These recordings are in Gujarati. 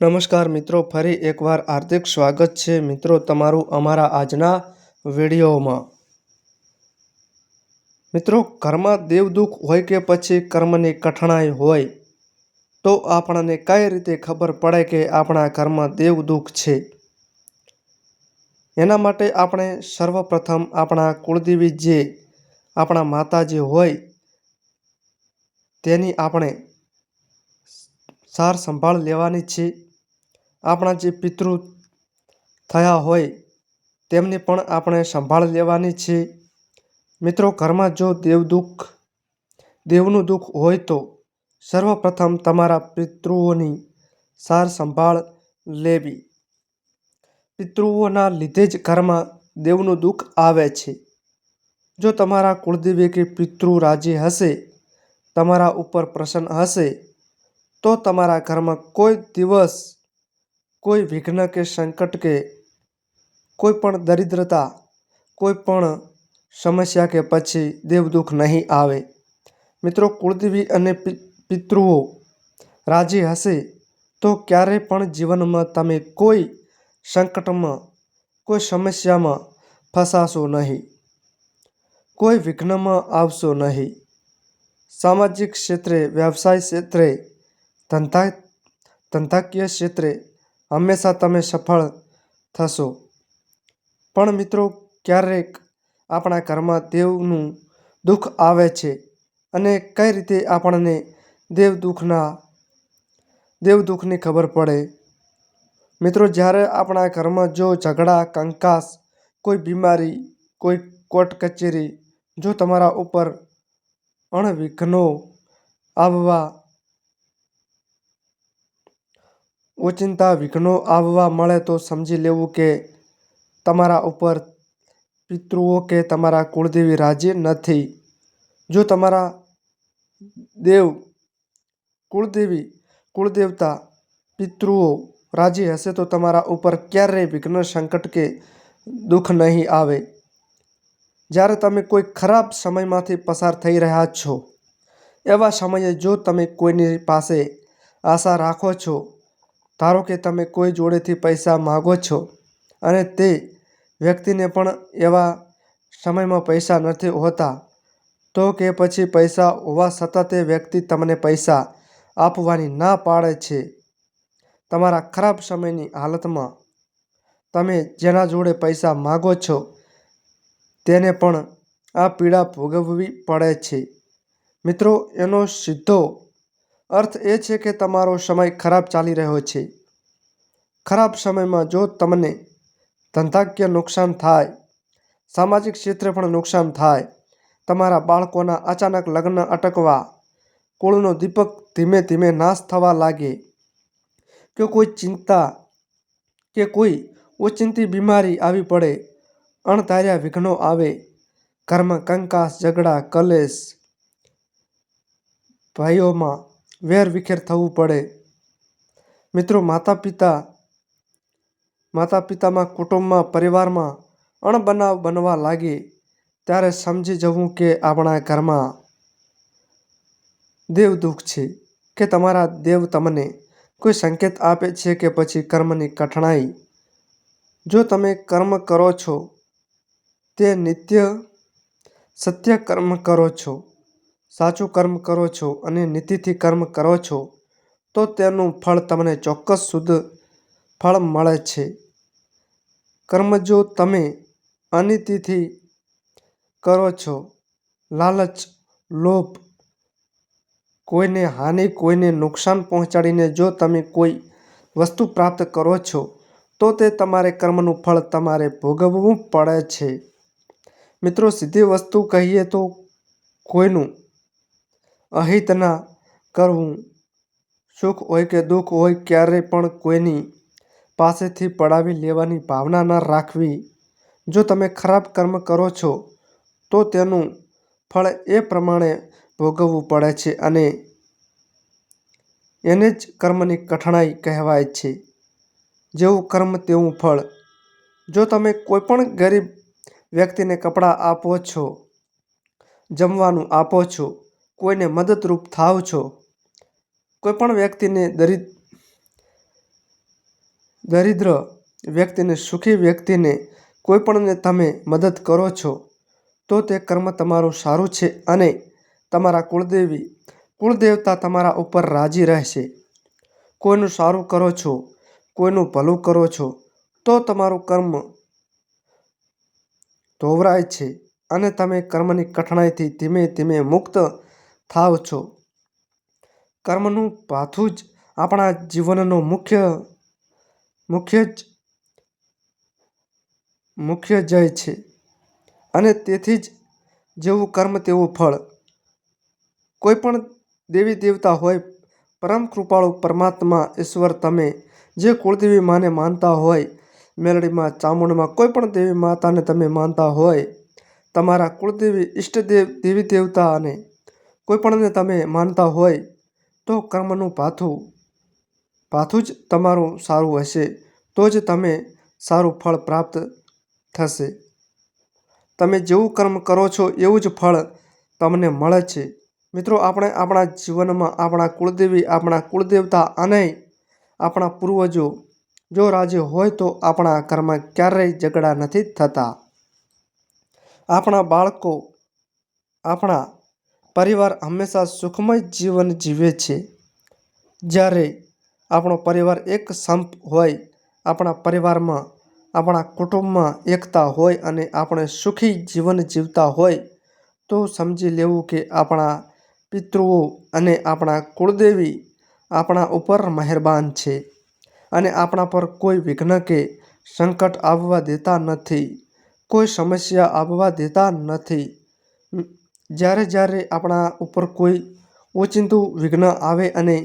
નમસ્કાર મિત્રો, ફરી એકવાર હાર્દિક સ્વાગત છે મિત્રો તમારું અમારા આજના વિડીયોમાં. મિત્રો, ઘરમાં દેવદુખ હોય કે પછી કર્મની કઠણાઈ હોય, તો આપણને કઈ રીતે ખબર પડે કે આપણા ઘરમાં દેવદુખ છે? એના માટે આપણે સર્વપ્રથમ આપણા કુળદેવી જે આપણા માતાજી હોય, તેની આપણે સાર સંભાળ લેવાની છે. આપણા જે પિતૃ થયા હોય, તેમની પણ આપણે સંભાળ લેવાની છે. મિત્રો, ઘરમાં જો દેવદુખ દેવનું દુઃખ હોય તો સર્વપ્રથમ તમારા પિતૃઓની સાર સંભાળ લેવી. પિતૃઓના લીધે જ ઘરમાં દેવનું દુઃખ આવે છે. જો તમારા કુળદેવી કે પિતૃ રાજી હશે, તમારા ઉપર પ્રસન્ન હશે, તો તમારા ઘરમાં કોઈ દિવસ કોઈ વિઘ્ન કે સંકટ કે કોઈ પણ દરિદ્રતા, કોઈ પણ સમસ્યા કે પછી દેવદુઃખ નહીં આવે. મિત્રો, કુળદેવી અને પિતૃઓ રાજી હશે તો ક્યારે પણ જીવનમાં તમે કોઈ સંકટમાં, કોઈ સમસ્યામાં ફસાશો નહીં. કોઈ વિઘ્નમાં આવશો નહીં. સામાજિક ક્ષેત્રે, વ્યવસાય ક્ષેત્રે, ધંધા, ધંધાકીય ક્ષેત્રે હંમેશા તમે સફળ થશો. પણ મિત્રો, ક્યારેક આપણા ઘરમાં દેવનું દુઃખ આવે છે અને કઈ રીતે આપણને દેવ દુઃખના દેવ દુઃખની ખબર પડે? મિત્રો, જ્યારે આપણા ઘરમાં જો ઝઘડા, કંકાસ, કોઈ બીમારી, કોઈ કોર્ટ કચેરી, જો તમારા ઉપર અણવિઘ્નો આવવા ઓચિંતા વિઘ્નો આવવા મળે તો સમજી લેવું કે તમારા ઉપર પિતૃઓ કે તમારા કુળદેવી રાજી નથી. જો તમારા દેવ કુળદેવી, કુળદેવતા પિતૃઓ રાજી હશે તો તમારા ઉપર ક્યારેય વિઘ્ન સંકટ કે દુઃખ નહીં આવે. જ્યારે તમે કોઈ ખરાબ સમયમાંથી પસાર થઈ રહ્યા છો, એવા સમયે જો તમે કોઈની પાસે આશા રાખો છો ધારો કે તમે કોઈ જોડેથી પૈસા માગો છો અને તે વ્યક્તિને પણ એવા સમયમાં પૈસા નથી હોતા, તો કે પછી પૈસા હોવા છતાં તે વ્યક્તિ તમને પૈસા આપવાની ના પાડે છે તમારા ખરાબ સમયની હાલતમાં. તમે જેના જોડે પૈસા માગો છો તેને પણ આ પીડા ભોગવવી પડે છે. મિત્રો, એનો સીધો અર્થ એ છે કે તમારો સમય ખરાબ ચાલી રહ્યો છે. ખરાબ સમયમાં જો તમને ધંધાકીય નુકસાન થાય, સામાજિક ક્ષેત્રે પણ નુકસાન થાય, તમારા બાળકોના અચાનક લગ્ન અટકવા, કુળનો દીપક ધીમે ધીમે નાશ થવા લાગે, કે કોઈ ચિંતા, કે કોઈ ઓચિંતી બીમારી આવી પડે, અણધાર્યા વિઘ્નો આવે, ઘરમાં કંકાસ, ઝઘડા, કલેશ ભાઈઓમાં વેર વિખેર થવું પડે. મિત્રો માતા પિતા માતા પિતામાં કુટુંબમાં, પરિવારમાં અણબનાવ બનવા લાગે, ત્યારે સમજી જવું કે આપણા ઘરમાં દેવ દુઃખ છે કે તમારા દેવ તમને કોઈ સંકેત આપે છે કે પછી કર્મની કઠણાઈ. જો તમે કર્મ કરો છો, તે નિત્ય સત્ય કર્મ કરો છો. સાચું કર્મ કરો છો અને નીતિથી કર્મ કરો છો, તો તેનું ફળ તમને ચોક્કસ શુદ્ધ ફળ મળે છે. કર્મ જો તમે અનિતિથી કરો છો, લાલચ, લોભ, કોઈને હાનિ, કોઈને નુકસાન પહોંચાડીને જો તમે કોઈ વસ્તુ પ્રાપ્ત કરો છો, તો તે તમારે કર્મનું ફળ તમારે ભોગવવું પડે છે. મિત્રો, સીધી વસ્તુ કહીએ તો કોઈનું અહિત ના કરવું સુખ હોય કે દુઃખ હોય ક્યારે પણ કોઈની પાસેથી પડાવી લેવાની ભાવના ન રાખવી. જો તમે ખરાબ કર્મ કરો છો, તો તેનું ફળ એ પ્રમાણે ભોગવવું પડે છે અને એને જ કર્મની કઠણાઈ કહેવાય છે. જેવું કર્મ તેવું ફળ. જો તમે કોઈ પણ ગરીબ વ્યક્તિને કપડાં આપો છો, જમવાનું આપો છો કોઈને મદદરૂપ થાવ છો. કોઈ પણ વ્યક્તિને દરિદ, દરિદ્ર વ્યક્તિને સુખી વ્યક્તિને કોઈપણને તમે મદદ કરો છો, તો તે કર્મ તમારું સારું છે અને તમારા કુળદેવી, કુળદેવતા તમારા ઉપર રાજી રહેશે. કોઈનું સારું કરો છો, કોઈનું ભલું કરો છો, તો તમારું કર્મ ધોવરાય છે અને તમે કર્મની કઠણાઈથી ધીમે ધીમે મુક્ત થાવ છો. કર્મનું પાથું જ આપણા જીવનનો મુખ્ય મુખ્ય જ, મુખ્ય જય છે. અને તેથી જ જેવું કર્મ તેવું ફળ. કોઈ પણ દેવી દેવતા હોય, પરમ કૃપાળુ પરમાત્મા, ઈશ્વર તમે, જે કુળદેવી માને માનતા હોય, મેલડીમાં, ચામુંડમાં, કોઈ પણ દેવી માતાને તમે માનતા હોય, તમારા કુળદેવી, ઈષ્ટદેવ, દેવી દેવતા અને કોઈ પણને તમે માનતા હોય તો કર્મનું પાથું પાથું જ તમારું સારું હશે, તો જ તમે સારું ફળ પ્રાપ્ત થશે. તમે જેવું કર્મ કરો છો એવું જ ફળ તમને મળે છે. મિત્રો, આપણે આપણા જીવનમાં આપણા કુળદેવી, આપણા કુળદેવતા અને આપણા પૂર્વજો જો રાજી હોય તો આપણા ઘરમાં ક્યારેય ઝઘડા નથી થતા. આપણા બાળકો, આપણા પરિવાર હંમેશા સુખમય જીવન જીવે છે. જ્યારે આપણો પરિવાર એક સંપ હોય, આપણા પરિવારમાં, આપણા કુટુંબમાં એકતા હોય અને આપણે સુખી જીવન જીવતા હોય, તો સમજી લેવું કે આપણા પિતૃઓ અને આપણા કુળદેવી આપણા ઉપર મહેરબાન છે અને આપણા પર કોઈ વિઘ્ન કે સંકટ આવવા દેતા નથી, કોઈ સમસ્યા આવવા દેતા નથી. જ્યારે જ્યારે આપણા ઉપર કોઈ ઓચિંતું વિઘ્ન આવે અને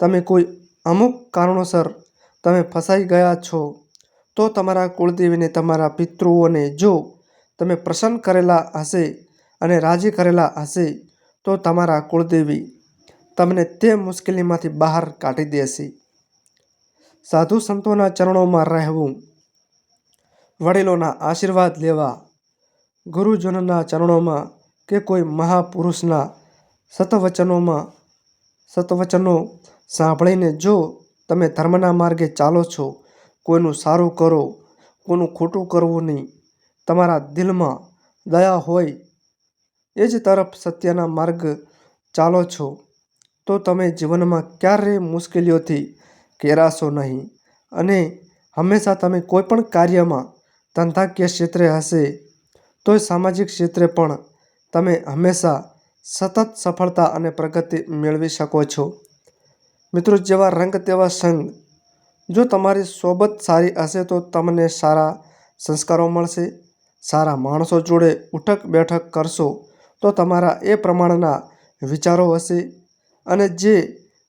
તમે કોઈ અમુક કારણોસર તમે ફસાઈ ગયા છો, તો તમારા કુળદેવીને તમારા પિતૃઓને જો તમે પ્રસન્ન કરેલા હશે અને રાજી કરેલા હશે, તો તમારા કુળદેવી તમને તે મુશ્કેલીમાંથી બહાર કાઢી દેશે. સાધુ સંતોના ચરણોમાં રહેવું, વડીલોના આશીર્વાદ લેવા, ગુરુજનોના ચરણોમાં કે કોઈ મહાપુરુષના સતવચનોમાં સતવચનો સાંભળીને જો તમે ધર્મના માર્ગે ચાલો છો, કોઈનું સારું કરો, કોઈનું ખોટું કરવું નહીં, તમારા દિલમાં દયા હોય એ જ તરફ સત્યના માર્ગ ચાલો છો, તો તમે જીવનમાં ક્યારેય મુશ્કેલીઓથી કેરાશો નહીં અને હંમેશા તમે કોઈ પણ કાર્યમાં ધંધાકીય ક્ષેત્રે હશે, તોય સામાજિક ક્ષેત્રે પણ તમે હંમેશા સતત સફળતા અને પ્રગતિ મેળવી શકો છો. મિત્રો, જેવા રંગ તેવા સંગ, જો તમારી સોબત સારી હશે તો તમને સારા સંસ્કારો મળશે. સારા માણસો જોડે ઉઠક બેઠક કરશો તો તમારા એ પ્રમાણના વિચારો હશે અને જે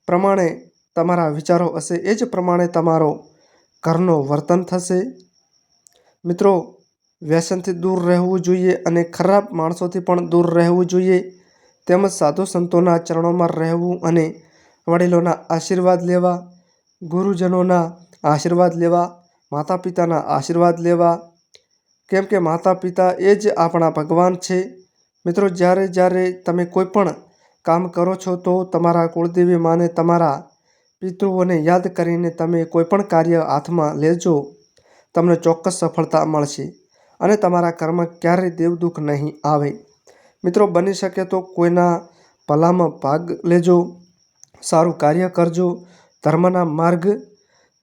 પ્રમાણે તમારા વિચારો હશે એ જ પ્રમાણે તમારો ઘરનો વર્તન થશે. મિત્રો વ્યસનથી દૂર રહેવું જોઈએ અને ખરાબ માણસોથી પણ દૂર રહેવું જોઈએ. તેમજ સાધુ સંતોના ચરણોમાં રહેવું અને વડીલોના આશીર્વાદ લેવા, ગુરુજનોના આશીર્વાદ લેવા માતા પિતાના આશીર્વાદ લેવા. કેમ કે માતા પિતા એ જ આપણા ભગવાન છે. મિત્રો, જ્યારે જ્યારે તમે કોઈ પણ કામ કરો છો, તો તમારા કુળદેવી માને તમારા પિતૃઓને યાદ કરીને તમે કોઈ પણ કાર્ય હાથમાં લેજો, તમને ચોક્કસ સફળતા મળશે. અને તમારા ઘરમાં ક્યારેય દેવદુઃખ નહીં આવે. મિત્રો, બની શકે તો કોઈના ભલામાં ભાગ લેજો, સારું કાર્ય કરજો, ધર્મના માર્ગ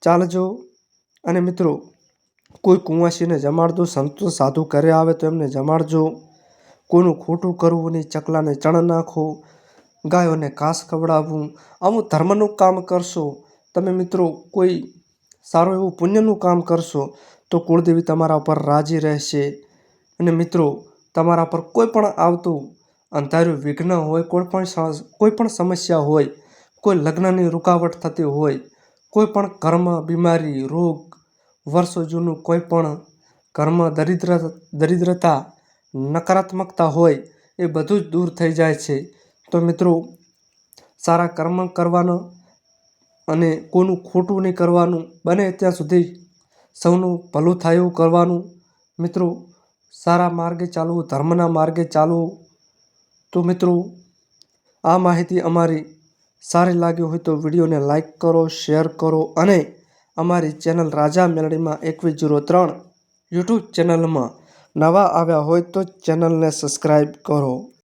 ચાલજો. અને મિત્રો, કોઈ કુંવાસીને જમાડજો સંતો સાધુ કરે આવે તો એમને જમાડજો. કોઈનું ખોટું કરવું નહીં, ચકલાને ચણ નાખો, ગાયોને ઘાસ ખવડાવવું આવું ધર્મનું કામ કરશો. તમે મિત્રો, કોઈ સારું એવું પુણ્યનું કામ કરશો. તો કુળદેવી તમારા પર રાજી રહેશે. અને મિત્રો, તમારા પર કોઈ પણ આવતું અંધારું વિઘ્ન હોય, કોઈ પણ કોઈ પણ સમસ્યા હોય, કોઈ લગ્નની રૂકાવટ થતી હોય, કોઈ પણ કર્મ, બીમારી, રોગ, વર્ષો જૂનું કોઈ પણ કર્મ, દરિદ્ર, દરિદ્રતા, નકારાત્મકતા હોય, એ બધું જ દૂર થઈ જાય છે. તો મિત્રો, સારા કર્મ કરવાનો અને કોઈનું ખોટું નહીં કરવાનું બને ત્યાં સુધી સૌનું ભલું થાય કરવાનું. મિત્રો, સારા માર્ગે ચાલવું, ધર્મના માર્ગે ચાલવું. તો મિત્રો, આ માહિતી અમારી સારી લાગી હોય તો વિડીયોને લાઇક કરો, શેર કરો અને અમારી ચેનલ રાજા મેલડીમાં એકવીસ જીરો ત્રણ યુટ્યુબ ચેનલમાં નવા આવ્યા હોય તો ચેનલને સબસ્ક્રાઈબ કરો.